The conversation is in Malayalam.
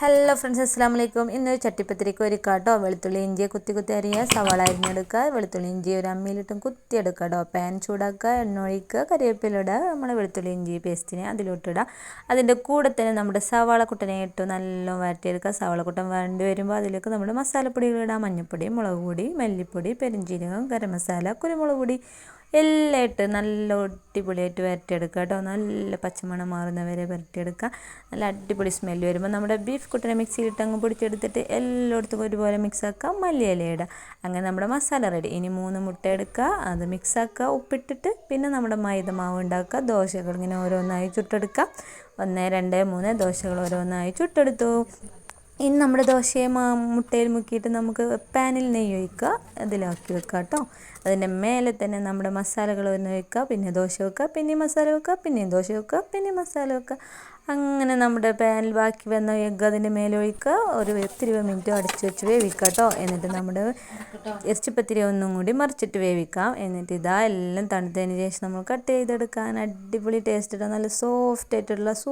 ഹലോ ഫ്രണ്ട്സ് അസ്സാം വലൈക്കും ഇന്ന് ചട്ടിപ്പത്തിരിക്ക് കാട്ടോ വെളുത്തുള്ളി ഇഞ്ചി കുത്തി കുത്തി അരിയുക. സവാള അരിഞ്ഞെടുക്കുക. വെളുത്തുള്ളി ഇഞ്ചി ഒരു അമ്മിയിലിട്ടും കുത്തിയെടുക്കുക കേട്ടോ പാൻ ചൂടാക്കുക എണ്ണ ഒഴിക്കുക കറിവേപ്പില നമ്മുടെ വെളുത്തുള്ളി ഇഞ്ചി പേസ്റ്റിനെ അതിലോട്ടിടുക അതിന്റെ കൂടെ തന്നെ നമ്മുടെ സവാള കുട്ടനെ ഇട്ട് നല്ല വരട്ടിയെടുക്കുക സവാള കുട്ടൻ വരണ്ടി വരുമ്പോൾ അതിലേക്ക് നമ്മുടെ മസാലപ്പൊടികൾ ഇടാം. മഞ്ഞൾപ്പൊടി മുളക് പൊടി മല്ലിപ്പൊടി പെരിഞ്ചീരകം ഗരം മസാല കുരുമുളക് പൊടി എല്ലാം ഇട്ട് നല്ല അടിപൊളിയായിട്ട് വരട്ടിയെടുക്കുക കേട്ടോ. നല്ല പച്ചമണം മാറുന്നവരെ വരട്ടിയെടുക്കുക. നല്ല അടിപൊളി സ്മെല്ല് വരുമ്പോൾ നമ്മുടെ ബീഫ് കുട്ടനെ മിക്സിയിലിട്ട് അങ്ങ് പൊടിച്ചെടുത്തിട്ട് എല്ലായിടത്തും ഒരുപോലെ മിക്സ് ആക്കുക. മല്ലിയില ഇടുക അങ്ങനെ നമ്മുടെ മസാല റെഡി ഇനി മൂന്ന് മുട്ട എടുക്കുക. അത് മിക്സാക്കുക ഉപ്പിട്ടിട്ട് പിന്നെ നമ്മുടെ മൈദ മാവ് ഉണ്ടാക്കുക. ദോശകൾ ഇങ്ങനെ ഓരോന്നായി ചുട്ടെടുക്കുക. ഒന്ന് രണ്ട് മൂന്ന് ദോശകൾ ഓരോന്നായി ചുട്ടെടുത്തു. ഇനി നമ്മുടെ ദോശയെ മുട്ടയിൽ മുക്കിയിട്ട് നമുക്ക് പാനിൽ നെയ്യ് ഒഴിക്കുക. അതിലാക്കി വെക്കുക കേട്ടോ. അതിന്റെ മേലെ തന്നെ നമ്മുടെ മസാലകൾ ഒന്ന് വെക്കുക പിന്നെ ദോശ വെക്കുക. പിന്നെ മസാല വെക്കുക. പിന്നെയും ദോശ വെക്കുക. പിന്നെ മസാല വെക്കുക. അങ്ങനെ നമ്മുടെ പാനിൽ ബാക്കി വന്ന എഗ്ഗ് അതിന്റെ മേലെ ഒഴിക്കുക. ഒരു ഇരുപത് മിനിറ്റ് അടച്ചു വെച്ച് വേവിക്കുക കേട്ടോ. എന്നിട്ട് നമ്മുടെ ഇറച്ചിപ്പത്തിരി ഒന്നും കൂടി മറിച്ചിട്ട് വേവിക്കാം. എന്നിട്ട് ഇതാ എല്ലാം തണുത്തതിന് ശേഷം നമ്മൾ കട്ട് ചെയ്തെടുക്കാൻ അടിപൊളി ടേസ്റ്റ് നല്ല സോഫ്റ്റ് ആയിട്ടുള്ള സൂ